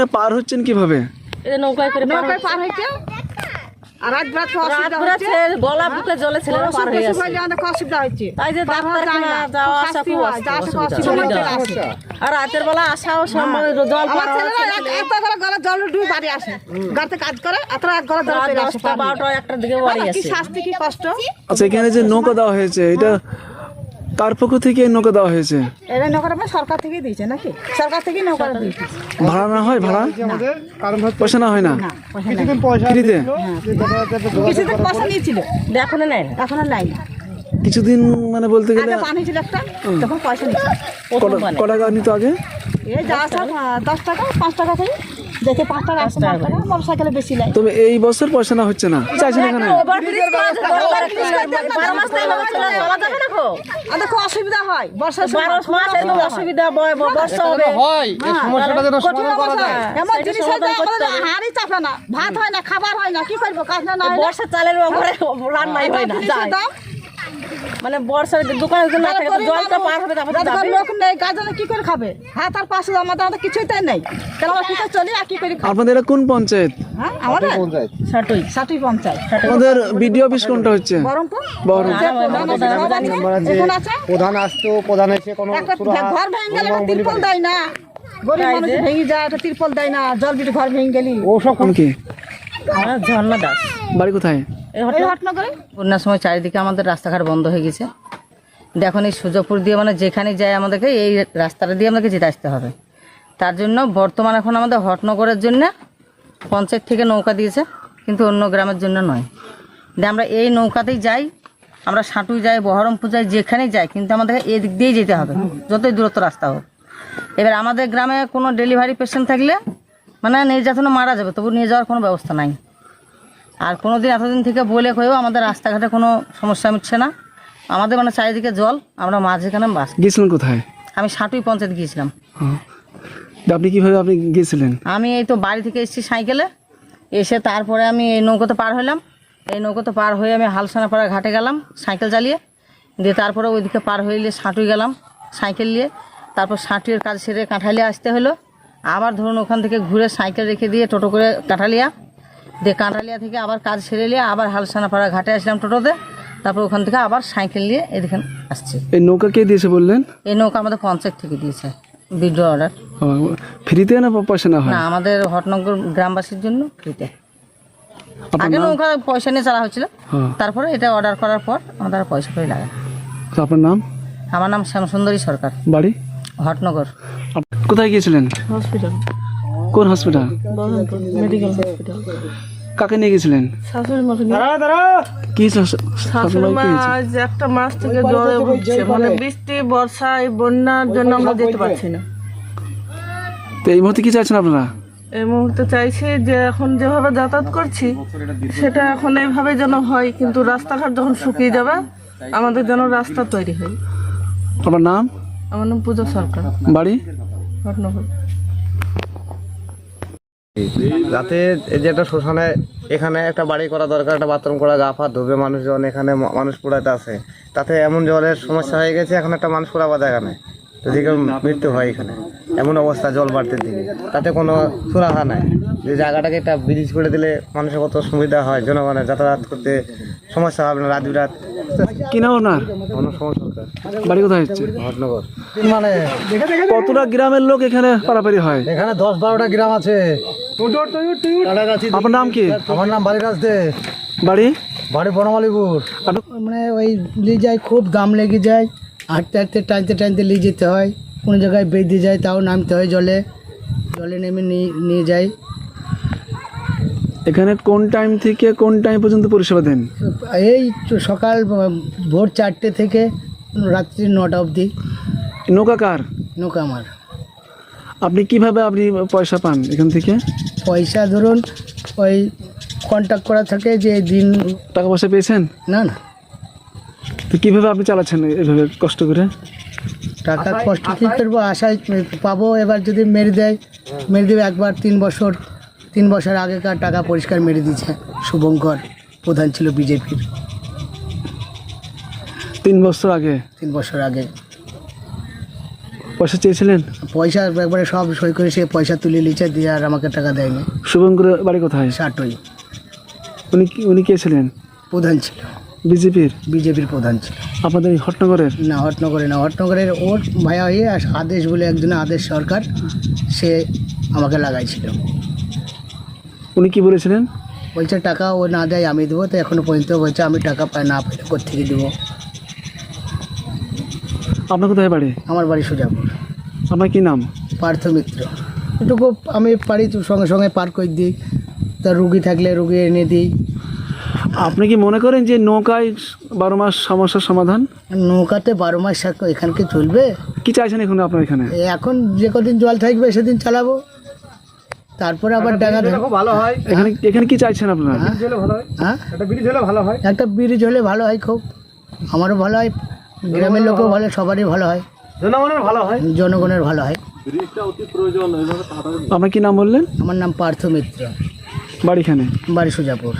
না পার হচ্ছেন কীভাবে? নৌকায় করে নৌকায় পার হইতে আর রাত রাত রাত অসুবিধা হচ্ছে। গলা বুকে জলে ছেলেরা পার হয়ে অসুবিধা আছে। হয়ে অনেক অসুবিধা হচ্ছে। তাই যে পার হওয়া যায় না, ডাক্তারখানা যাওয়া আসা খুব হয়, যা আসা খুব অসুবিধা। অসুবিধা আর রাতের বেলা আসাও সম্ভব জল পার করে গলা জল ডুবে বাড়ি আসে। গাড়িতে কাজ করে এত এক গলা জল চলে আসে দশটা বারোটা একটার দিকে বাড়ি কি শাস্তি কি কষ্ট? আচ্ছা এখানে যে নৌকা দেওয়া হয়েছে এটা কার পক্ষ থেকে এই নৌকা দেওয়া হয়েছে? এটা নৌকাটা আপনার সরকার থেকে দিয়েছে নাকি? সরকার থেকে নৌকাটা দিয়েছে ভাড়া না হয় ভাড়া? পয়সা না হয় না? কিছুদিন পয়সা ফ্রিতে? কিছুদিন পয়সা নিয়েছিল দেখো না নাই এখন আর নাই কিছুদিন মানে বলতে গেলে আগে ছিল একটা তখন পয়সা নিয়েছিল। কটা- নিত আগে? এই যা আসা দশ টাকা পাঁচ টাকা করে। দেখে পাঁচ টাকা আসে টাকা। মোটর সাইকেলে বেশি নেয়। তবে এই বছর পয়সা না হচ্ছে না। যাবে না। আমাদের খুব অসুবিধা হয়। বর্ষার অসুবিধা বর্ষা। এমন জিনিস হয় যে আমাদের হাঁড়ি চাপে না ভাত হয় না খাবার হয় না কি করব? কাজ না বর্ষা চালের রান্নাই হয় না দাম, মানে বর্ষার দোকানে যদি না থাকে জলটা পার হবে তারপর যাবে। লোক নেই কাজ জানে কি করে খাবে? হাত তার পাশে আমাদের আমাদের কিছুই তাই নেই। তাহলে আমরা কি করে চলি আর কি করে আপনাদের কোন পঞ্চায়েত? হ্যাঁ আমাদের? ষাটই সাতুই। পঞ্চায়েত। আমাদের বিডিও অফিস কোনটা হচ্ছে? বহরমপুর? বহরমপুর। প্রধান আসতো প্রধান এসে কোনো ঘর ভেঙে গেলে তিরপল দেয় না। গরিব মানুষ ভেঙে যায় একটা তিরপল দেয় না জল বিটে ঘর ভেঙে গেলি। ওসব কোন কি? ঝর্ণা দাস বাড়ি কোথায়? বন্যার সময় চারিদিকে আমাদের রাস্তাঘাট বন্ধ হয়ে গেছে। দেখুন এই সুযোগপুর দিয়ে মানে যেখানে যায় আমাদেরকে এই রাস্তাটা দিয়ে আমাদেরকে যেতে আসতে হবে। তার জন্য বর্তমান এখন আমাদের হটনগরের জন্য পঞ্চায়েত থেকে নৌকা দিয়েছে কিন্তু অন্য গ্রামের জন্য নয়। যে আমরা এই নৌকাতেই যাই আমরা সাঁটুই যাই বহরমপুর যাই যেখানেই যাই কিন্তু আমাদেরকে এদিক দিয়েই যেতে হবে যতই দূরত্ব রাস্তা হোক। এবার আমাদের গ্রামে কোনো ডেলিভারি পেশেন্ট থাকলে মানে নির্যাতনে মারা যাবে তবু নিয়ে যাওয়ার কোনো ব্যবস্থা নাই। আর কোনো দিন এতদিন থেকে বলে হয়েও আমাদের রাস্তাঘাটে কোনো সমস্যা মিটছে না। আমাদের মানে চারিদিকে জল আমরা মাঝখানে বাস। গিয়েছিলেন কোথায়? আমি সাঁটুই পঞ্চায়েত গিয়েছিলাম। আপনি কীভাবে আপনি গিয়েছিলেন? আমি এই তো বাড়ি থেকে এসেছি সাইকেলে। এসে তারপরে আমি এই নৌকোতে পার হলাম এই নৌকোতে পার হয়ে আমি হালসানাপাড়া ঘাটে গেলাম সাইকেল চালিয়ে। দিয়ে তারপরে ওইদিকে পার হইলে সাঁটুই গেলাম সাইকেল নিয়ে। তারপর সাঁটুইয়ের কাজ সেরে কাঁঠালিয়া আসতে হলো। আবার ধরুন ওখান থেকে ঘুরে সাইকেল রেখে দিয়ে টোটো করে কাঁঠালিয়া। দিয়ে কাঁঠালিয়া থেকে আবার কাজ সেরে নিয়ে আবার হালসানাপাড়া ঘাটে আসলাম টোটোতে। তারপর ওখান থেকে আবার সাইকেল নিয়ে এদিকে আসছি। এই নৌকা কে দিয়েছে বললেন? এই নৌকা আমাদের পঞ্চায়েত থেকে দিয়েছে বিড্রো অর্ডার। ফ্রিতে না পয়সা না হয়? না আমাদের হটনগর গ্রামবাসীর জন্য ফ্রিতে। আগে নৌকা পয়সা নিয়ে চালা হচ্ছিল হ্যাঁ। তারপরে এটা অর্ডার করার পর আমাদের পয়সা করে লাগে আপনার নাম? আমার নাম শ্যামসুন্দরী সরকার। বাড়ি? হটনগর। কোথায় গিয়েছিলেন? হসপিটাল। কোন হসপিটাল? Medical hospital. কাকে নিয়ে গেছিলেন শাশুড়ি মাকে নিয়ে কি শাশ- শাশুড়ি শাশুড়ি মা আজ একটা মাস থেকে জ্বরে ভুগছে। মানে বৃষ্টি বর্ষা এই বন্যার জন্য আমরা যেতে পারছি না। তো এই মুহূর্তে কি চাইছেন আপনারা? এই মুহূর্তে চাইছি যে এখন যেভাবে যাতায়াত করছি সেটা এখন এইভাবে যেন হয় কিন্তু রাস্তাঘাট যখন শুকিয়ে যাবে আমাদের যেন রাস্তা তৈরি হয়। আমার নাম? আমার নাম পূজা সরকার। বাড়ি? এই যে একটা শ্মশানে এখানে একটা বাড়ি করা দরকার একটা বাথরুম করা গা ফা ধুবে মানুষজন এখানে মানুষ পোড়াতে আছে তাতে এমন জলের সমস্যা হয়ে গেছে এখন একটা মানুষ পোড়াবা জায়গা নেই। যদি কেউ মৃত্যু হয় এখানে এমন অবস্থা জল বাড়তে দিকে তাতে কোনো সুরাহা নাই। যে জায়গাটাকে একটা ব্রিজ করে দিলে মানুষের কত সুবিধা হয় জনগণের যাতায়াত করতে সমস্যা হবে না রাত বিরাত কি নাম আপনার? সমস্যা বাড়ি কোথায় হচ্ছে? ভটনগর। মানে কতটা গ্রামের লোক এখানে পারাপারি হয়? এখানে দশ বারোটা গ্রাম আছে। আপনার নাম কি? আমার নাম বালিরাজ দে বাড়ি? বাড়ি বনমালীপুর। মানে ওই নিয়ে যায় খুব দাম লেগে যায়। হাঁটতে হাঁটতে টানতে টানতে নিয়ে যেতে হয়। কোনো জায়গায় বেঁধে যায় তাও নামতে হয় জলে। জলে নেমে নিয়ে নিয়ে যায়। এখানে কোন টাইম থেকে কোন টাইম পর্যন্ত পরিষেবা দেন? এই সকাল ভোর চারটে থেকে রাত্রি নটা অবধি। নৌকা কার? নৌকা আমার। আপনি কীভাবে আপনি পয়সা পান এখান থেকে? পয়সা ধরুন ওই কন্ট্যাক্ট করা থাকে যে দিন টাকা পয়সা পেয়েছেন? না না। তো কীভাবে আপনি চালাচ্ছেন এভাবে কষ্ট করে? টাকা কষ্ট কী করব? আশায় পাবো এবার যদি মেরে দেয় মেরে দেবে একবার তিন বছর। তিন বছর আগেকার টাকা পরিষ্কার মেরে দিয়েছে শুভঙ্কর প্রধান ছিল বিজেপির। তিন বছর আগে? তিন বছর আগে। পয়সা চেয়েছিলেন? পয়সা একবারে সব সই করে সে পয়সা তুলে নিচ্ছে দিয়ে আর আমাকে টাকা দেয়নি। শুভঙ্করের বাড়ি কোথায়? ষাটই। উনি কি- উনি কে ছিলেন? প্রধান ছিল। বিজেপির? বিজেপির প্রধান ছিল। আপনাদের এই হটনগরের? না হটনগরে না হটনগরের ওর ভাইয়া হয়ে আদেশ বলে একজনের আদেশ সরকার সে আমাকে লাগাইছিল। উনি কি বলেছিলেন? বলছে টাকা ও না দেয় আমি দেবো। তো এখনও পর্যন্ত বলছে আমি টাকা পাই না পাইলে কোথেকে দেবো? আপনার কোথায় বাড়ি? আমার বাড়ি সুজাপুর। আপনার কি নাম? পার্থ মিত্র। এটুকু আমি পারি তো সঙ্গে সঙ্গে পার করে দিই। তা রুগী থাকলে রুগী এনে দিই। আপনি কি মনে করেন যে নৌকায় বারো মাস সমস্যার সমাধান? নৌকাতে বারো মাস এখানকে চলবে। কি চাইছেন এখন আপনার এখানে? এখন যে কদিন জল থাকবে সেদিন চালাবো। তারপরে আবার ডাঙা ধরবো এখানে এখানে কি চাইছেন আপনারা? হ্যাঁ। একটা ব্রিজ হলে ভালো হয়। একটা ব্রিজ হলে ভালো হয় খুব। আমারও ভালো হয় গ্রামের লোকও ভালো সবারই ভালো হয়। জনগণের ভালো হয়। জনগণের ভালো হয়। আপনার কি নাম বললেন? আমার নাম পার্থ মিত্র। বাড়িখানে? বাড়ি সুজাপুর।